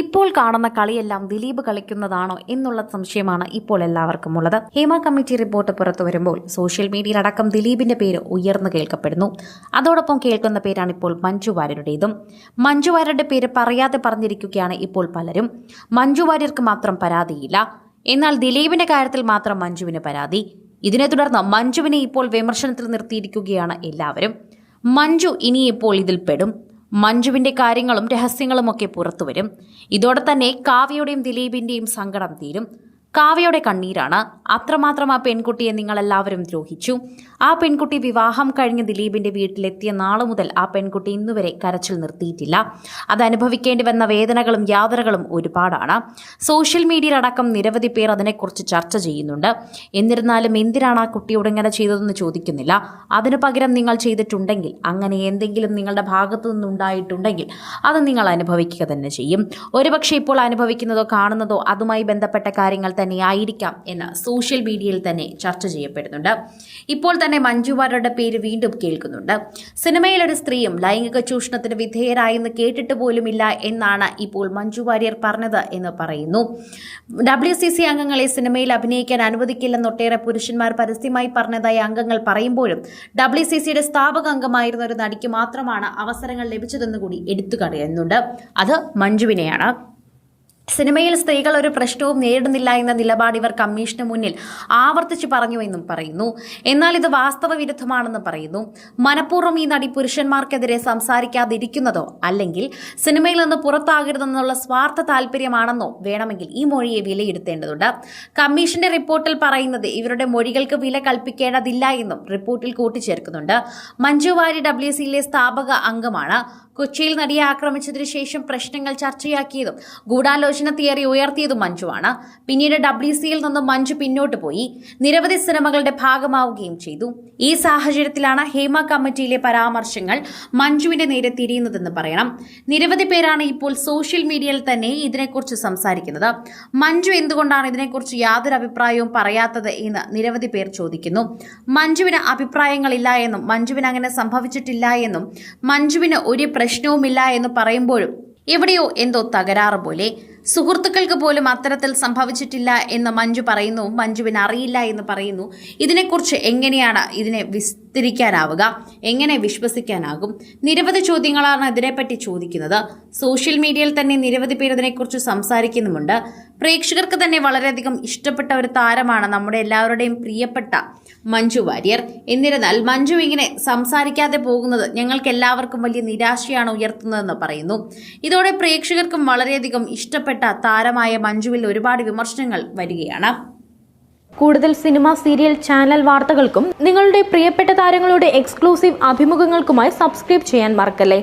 ഇപ്പോൾ കാണുന്ന കളിയെല്ലാം ദിലീപ് കളിക്കുന്നതാണോ എന്നുള്ള സംശയമാണ് ഇപ്പോൾ എല്ലാവർക്കും ഉള്ളത് ഹേമ കമ്മിറ്റി റിപ്പോർട്ട് പുറത്തു വരുമ്പോൾ സോഷ്യൽ മീഡിയയിൽ അടക്കം ദിലീപിന്റെ പേര് ഉയർന്നു കേൾക്കപ്പെടുന്നു. അതോടൊപ്പം കേൾക്കുന്ന പേരാണ് ഇപ്പോൾ മഞ്ജു വാര്യരുടേതും. മഞ്ജു വാര്യരുടെ പേര് പറയാതെ പറഞ്ഞിരിക്കുകയാണ് ഇപ്പോൾ പലരും. മഞ്ജു വാര്യർക്ക് മാത്രം പരാതിയില്ല. എന്നാൽ ദിലീപിന്റെ കാര്യത്തിൽ മാത്രം മഞ്ജുവിന് പരാതി. ഇതിനെ തുടർന്ന് മഞ്ജുവിനെ ഇപ്പോൾ വിമർശനത്തിൽ നിർത്തിയിരിക്കുകയാണ് എല്ലാവരും. മഞ്ജു ഇനിയിപ്പോൾ ഇതിൽ പെടും. മഞ്ജുവിന്റെ കാര്യങ്ങളും രഹസ്യങ്ങളും ഒക്കെ പുറത്തുവരും. ഇതോടെ തന്നെ കാവ്യയുടെയും ദിലീപിന്റെയും സങ്കടം തീരും. കാവ്യയുടെ കണ്ണീരാണ്. അത്രമാത്രം ആ പെൺകുട്ടിയെ നിങ്ങളെല്ലാവരും ദ്രോഹിച്ചു. ആ പെൺകുട്ടി വിവാഹം കഴിഞ്ഞ് ദിലീപിന്റെ വീട്ടിലെത്തിയ നാളു മുതൽ ആ പെൺകുട്ടി ഇന്നുവരെ കരച്ചിൽ നിർത്തിയിട്ടില്ല. അത് അനുഭവിക്കേണ്ടി വന്ന വേദനകളും യാതനകളും ഒരുപാടാണ്. സോഷ്യൽ മീഡിയയിലടക്കം നിരവധി പേർ അതിനെക്കുറിച്ച് ചർച്ച ചെയ്യുന്നുണ്ട്. എന്നിരുന്നാലും എന്തിനാണ് ആ കുട്ടിയോട് ഇങ്ങനെ ചെയ്തതെന്ന് ചോദിക്കുന്നില്ല. അതിനു പകരം നിങ്ങൾ ചെയ്തിട്ടുണ്ടെങ്കിൽ അങ്ങനെ എന്തെങ്കിലും നിങ്ങളുടെ ഭാഗത്തു നിന്നുണ്ടായിട്ടുണ്ടെങ്കിൽ അത് നിങ്ങൾ അനുഭവിക്കുക തന്നെ ചെയ്യും. ഒരുപക്ഷെ ഇപ്പോൾ അനുഭവിക്കുന്നതോ കാണുന്നതോ അതുമായി ബന്ധപ്പെട്ട കാര്യങ്ങൾ തന്നെ ആയിരിക്കാം എന്ന് സോഷ്യൽ മീഡിയയിൽ തന്നെ ചർച്ച ചെയ്യപ്പെടുന്നുണ്ട്. ഇപ്പോൾ തന്നെ മഞ്ജു വാര്യരുടെ പേര് വീണ്ടും കേൾക്കുന്നുണ്ട്. സിനിമയിലൊരു സ്ത്രീയും ലൈംഗിക ചൂഷണത്തിന് വിധേയരായെന്ന് കേട്ടിട്ട് പോലുമില്ല എന്നാണ് ഇപ്പോൾ മഞ്ജു വാര്യർ പറഞ്ഞത് എന്ന് പറയുന്നു. ഡബ്ല്യു സി സി അംഗങ്ങളെ സിനിമയിൽ അഭിനയിക്കാൻ അനുവദിക്കില്ലെന്ന് ഒട്ടേറെ പുരുഷന്മാർ പരസ്യമായി പറഞ്ഞതായി അംഗങ്ങൾ പറയുമ്പോഴും ഡബ്ല്യു സി സിയുടെ സ്ഥാപക അംഗമായിരുന്ന ഒരു നടിക്ക് മാത്രമാണ് അവസരങ്ങൾ ലഭിച്ചതെന്ന് കൂടി എടുത്തു കളയുന്നുണ്ട് അത് മഞ്ജുവിനെയാണ്. സിനിമയിൽ സ്ത്രീകൾ ഒരു പ്രശ്നവും നേരിടുന്നില്ല എന്ന നിലപാട് ഇവർ കമ്മീഷന് മുന്നിൽ ആവർത്തിച്ചു പറഞ്ഞു എന്നും പറയുന്നു. എന്നാൽ ഇത് വാസ്തവ വിരുദ്ധമാണെന്ന് പറയുന്നു. മനഃപൂർവം ഈ നടി പുരുഷന്മാർക്കെതിരെ സംസാരിക്കാതിരിക്കുന്നതോ അല്ലെങ്കിൽ സിനിമയിൽ നിന്ന് പുറത്താകരുതെന്നുള്ള സ്വാർത്ഥ താല്പര്യമാണെന്നോ വേണമെങ്കിൽ ഈ മൊഴിയെ വിലയിരുത്തേണ്ടതുണ്ട്. കമ്മീഷന്റെ റിപ്പോർട്ടിൽ പറയുന്നത് ഇവരുടെ മൊഴികൾക്ക് വില കൽപ്പിക്കേണ്ടതില്ല എന്നും റിപ്പോർട്ടിൽ കൂട്ടിച്ചേർക്കുന്നുണ്ട്. മഞ്ജു വാരി ഡബ്ല്യു സിയിലെ സ്ഥാപക അംഗമാണ്. കൊച്ചിയിൽ നടിയെ ആക്രമിച്ചതിനു ശേഷം പ്രശ്നങ്ങൾ ചർച്ചയാക്കിയതും ഗൂഢാലോചന തിയറി ഉയർത്തിയതും മഞ്ജുവാണ്. പിന്നീട് ഡബ്ല്യു സിയിൽ നിന്നും മഞ്ജു പിന്നോട്ട് പോയി. നിരവധി സിനിമകളുടെ ഭാഗമാവുകയും ചെയ്തു. ഈ സാഹചര്യത്തിലാണ് ഹേമ കമ്മിറ്റിയിലെ പരാമർശങ്ങൾ മഞ്ജുവിന്റെ നേരെ തിരിയുന്നതെന്ന് പറയണം. നിരവധി പേരാണ് ഇപ്പോൾ സോഷ്യൽ മീഡിയയിൽ തന്നെ ഇതിനെക്കുറിച്ച് സംസാരിക്കുന്നത്. മഞ്ജു എന്തുകൊണ്ടാണ് ഇതിനെക്കുറിച്ച് യാതൊരു അഭിപ്രായവും പറയാത്തത് എന്ന് നിരവധി പേർ ചോദിക്കുന്നു. മഞ്ജുവിന് അഭിപ്രായങ്ങളില്ല എന്നും മഞ്ജുവിന് അങ്ങനെ സംഭവിച്ചിട്ടില്ല എന്നും മഞ്ജുവിന് ഒരു പ്രശ്നവുമില്ല എന്ന് പറയുമ്പോഴും എവിടെയോ എന്തോ തകരാറ് പോലെ സുഹൃത്തുക്കൾക്ക് പോലും അത്തരത്തിൽ സംഭവിച്ചിട്ടില്ല എന്ന് മഞ്ജു പറയുന്നു. മഞ്ജുവിന് അറിയില്ല എന്ന് പറയുന്നു. ഇതിനെക്കുറിച്ച് എങ്ങനെയാണ് ഇതിനെ വിസ്തരിക്കാനാവുക? എങ്ങനെ വിശ്വസിക്കാനാകും? നിരവധി ചോദ്യങ്ങളാണ് ഇതിനെപ്പറ്റി ചോദിക്കുന്നത്. സോഷ്യൽ മീഡിയയിൽ തന്നെ നിരവധി പേർ ഇതിനെക്കുറിച്ച് സംസാരിക്കുന്നുമുണ്ട്. പ്രേക്ഷകർക്ക് തന്നെ വളരെയധികം ഇഷ്ടപ്പെട്ട ഒരു താരമാണ് നമ്മുടെ എല്ലാവരുടെയും പ്രിയപ്പെട്ട മഞ്ജു വാര്യർ. എന്നിരുന്നാൽ മഞ്ജു ഇങ്ങനെ സംസാരിക്കാതെ പോകുന്നത് ഞങ്ങൾക്ക് എല്ലാവർക്കും വലിയ നിരാശയാണ് ഉയർത്തുന്നതെന്ന് പറയുന്നു. ഇതോടെ പ്രേക്ഷകർക്കും വളരെയധികം ഇഷ്ടപ്പെട്ട താരമായ മഞ്ജുവിൽ ഒരുപാട് വിമർശനങ്ങൾ വരികയാണ്. കൂടുതൽ സിനിമ സീരിയൽ ചാനൽ വാർത്തകൾക്കും നിങ്ങളുടെ പ്രിയപ്പെട്ട താരങ്ങളുടെ എക്സ്ക്ലൂസീവ് അഭിമുഖങ്ങൾക്കുമായി സബ്സ്ക്രൈബ് ചെയ്യാൻ മറക്കല്ലേ?